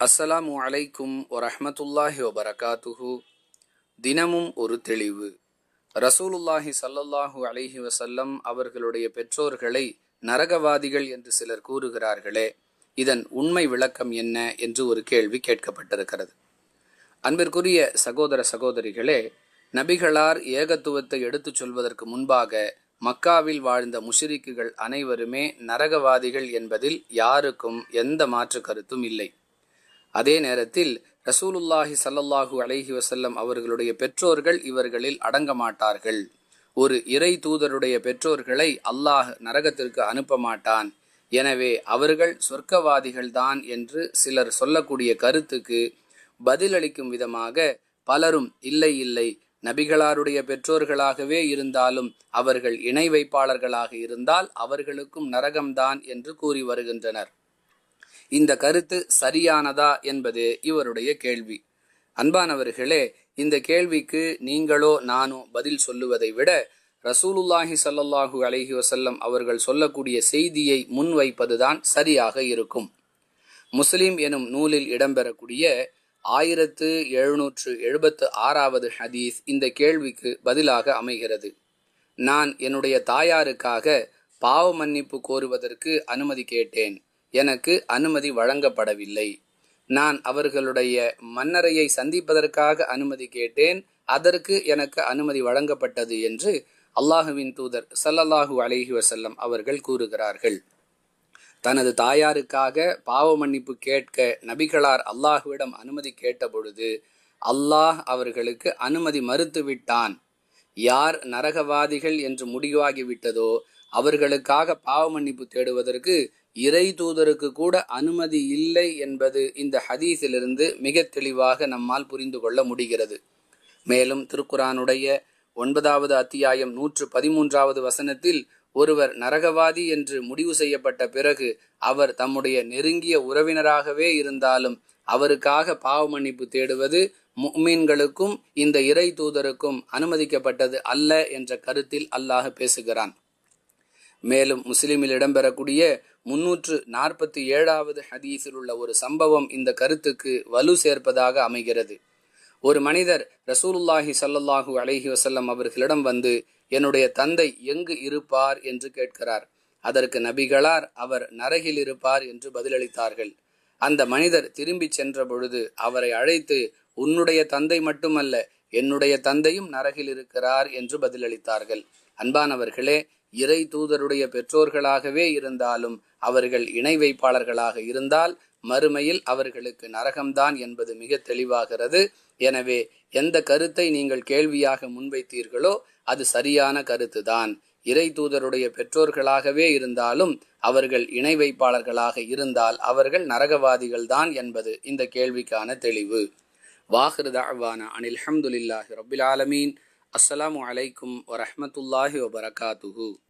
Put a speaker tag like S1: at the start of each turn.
S1: அஸ்ஸலாமு அலைக்கும் வரஹ்மத்துல்லாஹி வபரகாத்துஹு. தினமும் ஒரு தெளிவு. ரசூலுல்லாஹி சல்லல்லாஹு அலைஹி வசல்லம் அவர்களுடைய பெற்றோர்களை நரகவாதிகள் என்று சிலர் கூறுகிறார்களே இதன் உண்மை விளக்கம் என்ன என்று ஒரு கேள்வி கேட்கப்பட்டிருக்கிறது. அன்பிற்குரிய சகோதர சகோதரிகளே நபிகளார் ஏகத்துவத்தை எடுத்துச் சொல்வதற்கு முன்பாக மக்காவில் வாழ்ந்த முஷிரிக்குகள் அனைவருமே நரகவாதிகள் என்பதில் யாருக்கும் எந்த மாற்று கருத்தும் இல்லை. அதே நேரத்தில் ரசூலுல்லாஹி சல்லல்லாஹூ அலைஹி வசல்லம் அவர்களுடைய பெற்றோர்கள் இவர்களில் அடங்க மாட்டார்கள் ஒரு இறை தூதருடைய பெற்றோர்களை அல்லாஹ் நரகத்திற்கு அனுப்ப மாட்டான். எனவே அவர்கள் சொர்க்கவாதிகள்தான் என்று சிலர் சொல்லக்கூடிய கருத்துக்கு பதிலளிக்கும் விதமாக பலரும் இல்லை இல்லை. நபிகளாருடைய பெற்றோர்களாகவே இருந்தாலும் அவர்கள் இணை வைப்பாளர்களாக இருந்தால் அவர்களுக்கும் நரகம்தான் என்று கூறி வருகின்றனர். இந்த கருத்து சரியானதா என்பது இவருடைய கேள்வி. அன்பானவர்களே இந்த கேள்விக்கு நீங்களோ நானோ பதில் சொல்லுவதை விட ரசூலுல்லாஹி ஸல்லல்லாஹு அலஹி வசல்லம் அவர்கள் சொல்லக்கூடிய செய்தியை முன்வைப்பதுதான் சரியாக இருக்கும். முஸ்லிம் எனும் நூலில் இடம்பெறக்கூடிய ஆயிரத்து எழுநூற்று எழுபத்து ஆறாவது ஹதீஸ் இந்த கேள்விக்கு பதிலாக அமைகிறது. நான் என்னுடைய தாயாருக்காக பாவ மன்னிப்பு கோருவதற்கு அனுமதி கேட்டேன். எனக்கு அனுமதி வழங்கப்படவில்லை. நான் அவர்களுடைய மன்னரையை சந்திப்பதற்காக அனுமதி கேட்டேன். அதற்கு எனக்கு அனுமதி வழங்கப்பட்டது என்று அல்லாஹுவின் தூதர் சல்லல்லாஹூ அலஹி வசல்லம் அவர்கள் கூறுகிறார்கள். தனது தாயாருக்காக பாவ மன்னிப்பு கேட்க நபிகளார் அல்லாஹுவிடம் அனுமதி கேட்டபொழுது அல்லாஹ் அவர்களுக்கு அனுமதி மறுத்துவிட்டான். யார் நரகவாதிகள் என்று முடிவாகிவிட்டதோ அவர்களுக்காக பாவ மன்னிப்பு தேடுவதற்கு இறை தூதருக்கு கூட அனுமதி இல்லை என்பது இந்த ஹதீஸிலிருந்து மிக தெளிவாக நம்மால் புரிந்து கொள்ள முடிகிறது. மேலும் திருக்குரானுடைய ஒன்பதாவது அத்தியாயம் நூற்று பதிமூன்றாவது வசனத்தில் ஒருவர் நரகவாதி என்று முடிவு செய்யப்பட்ட பிறகு அவர் தம்முடைய நெருங்கிய உறவினராகவே இருந்தாலும் அவருக்காக பாவ மன்னிப்பு தேடுவது முக்மீன்களுக்கும் இந்த இறை தூதருக்கும் அனுமதிக்கப்பட்டது அல்ல என்ற கருத்தில் அல்லாஹ் பேசுகிறான். மேலும் முஸ்லிமில் இடம்பெறக்கூடிய முன்னூற்று நாற்பத்தி ஏழாவது ஹதீஸில் உள்ள ஒரு சம்பவம் இந்த கருத்துக்கு வலு சேர்ப்பதாக அமைகிறது. ஒரு மனிதர் ரசூலுல்லாஹி ஸல்லல்லாஹு அலஹி வசல்லம் அவர்களிடம் வந்து என்னுடைய தந்தை எங்கு இருப்பார்? என்று கேட்கிறார். அதற்கு நபிகளார் அவர் நரகில் இருப்பார் என்று பதிலளித்தார்கள். அந்த மனிதர் திரும்பி சென்ற பொழுது அவரை அழைத்து உன்னுடைய தந்தை மட்டுமல்ல என்னுடைய தந்தையும் நரகில் இருக்கிறார் என்று பதிலளித்தார்கள். அன்பானவர்களே இறை தூதருடைய பெற்றோர்களாகவே இருந்தாலும் அவர்கள் இணை வைப்பாளர்களாக இருந்தால் மறுமையில் அவர்களுக்கு நரகம்தான் என்பது மிக தெளிவாகிறது. எனவே எந்த கருத்தை நீங்கள் கேள்வியாக முன்வைத்தீர்களோ அது சரியான கருத்துதான். இறை தூதருடைய பெற்றோர்களாகவே இருந்தாலும் அவர்கள் இணை வைப்பாளர்களாக இருந்தால் அவர்கள் நரகவாதிகள் தான் என்பது இந்த கேள்விக்கான தெளிவு. வாஹிருதாவான அனில் அஹமதுல்லாஹி ரபில் ஆலமீன். அஸ்ஸலாமு அலைக்கும் வரமத்துல்லாஹி வபரகாத்துஹூ.